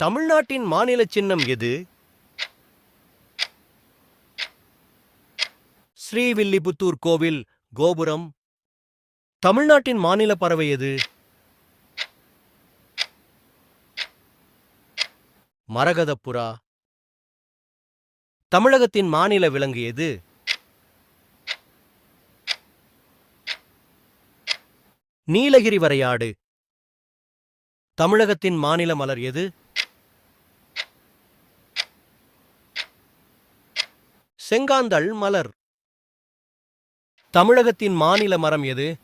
தமிழ்நாட்டின் மாநில சின்னம் எது? ஸ்ரீவில்லிபுத்தூர் கோவில் கோபுரம். தமிழ்நாட்டின் மாநில பறவை எது? மரகதப்புறா. தமிழகத்தின் மாநில விலங்கு எது? நீலகிரி வரையாடு. தமிழகத்தின் மாநில மலர் எது? செங்காந்தள் மலர். தமிழகத்தின் மாநில மரம் எது?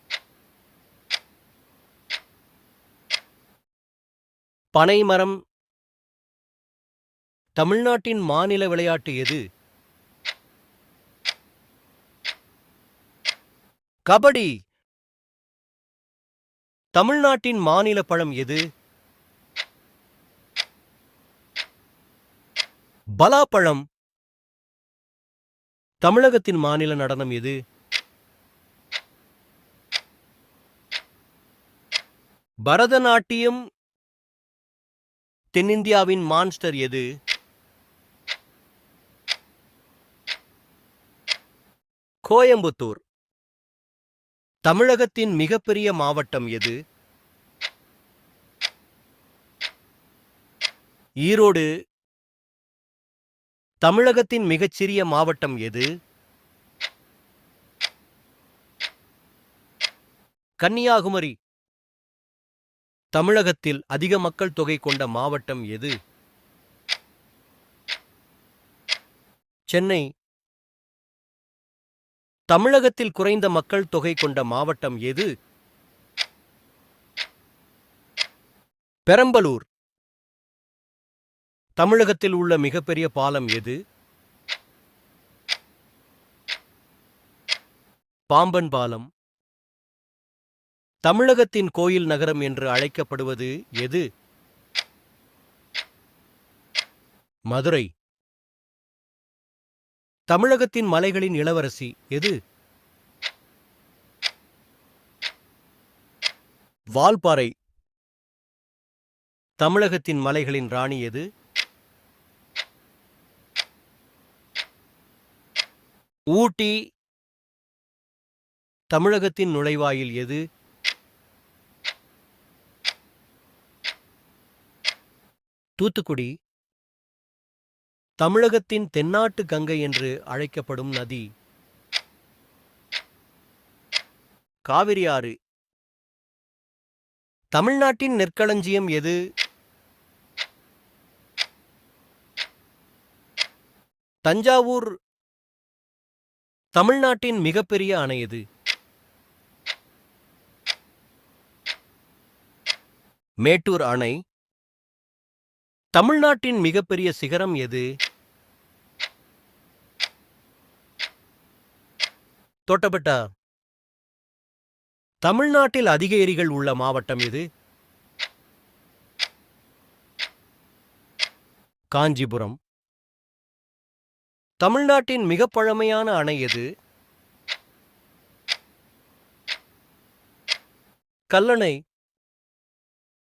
பனைமரம் தமிழ்நாட்டின் மாநில விளையாட்டு எது? கபடி. தமிழ்நாட்டின் மாநில பழம் எது? பலாப்பழம். தமிழகத்தின் மாநில நடனம் எது? பரதநாட்டியம் தென்னிந்தியாவின் மான்ஸ்டர் எது? கோயம்புத்தூர். தமிழகத்தின் மிகப்பெரிய மாவட்டம் எது? ஈரோடு. தமிழகத்தின் மிகச்சிறிய மாவட்டம் எது? கன்னியாகுமரி. தமிழகத்தில் அதிக மக்கள் தொகை கொண்ட மாவட்டம் எது? சென்னை. தமிழகத்தில் குறைந்த மக்கள் தொகை கொண்ட மாவட்டம் எது? பெரம்பலூர். தமிழகத்தில் உள்ள மிகப்பெரிய பாலம் எது? பாம்பன் பாலம். தமிழகத்தின் கோயில் நகரம் என்று அழைக்கப்படுவது எது? மதுரை. தமிழகத்தின் மலைகளின் இளவரசி எது? வால்பாறை. தமிழகத்தின் மலைகளின் ராணி எது? ஊட்டி தமிழகத்தின் நுழைவாயில் எது? தூத்துக்குடி. தமிழகத்தின் தென்னாட்டு கங்கை என்று அழைக்கப்படும் நதி. காவிரி ஆறு. தமிழ்நாட்டின் நெற்களஞ்சியம் எது? தஞ்சாவூர் தமிழ்நாட்டின் மிகப்பெரிய அணை எது? மேட்டூர் அணை. தமிழ்நாட்டின் மிகப்பெரிய சிகரம் எது? தோட்டப்பட்டா. தமிழ்நாட்டில் அதிக ஏரிகள் உள்ள மாவட்டம் எது? காஞ்சிபுரம். தமிழ்நாட்டின் மிக பழமையான அணை எது? கல்லணை.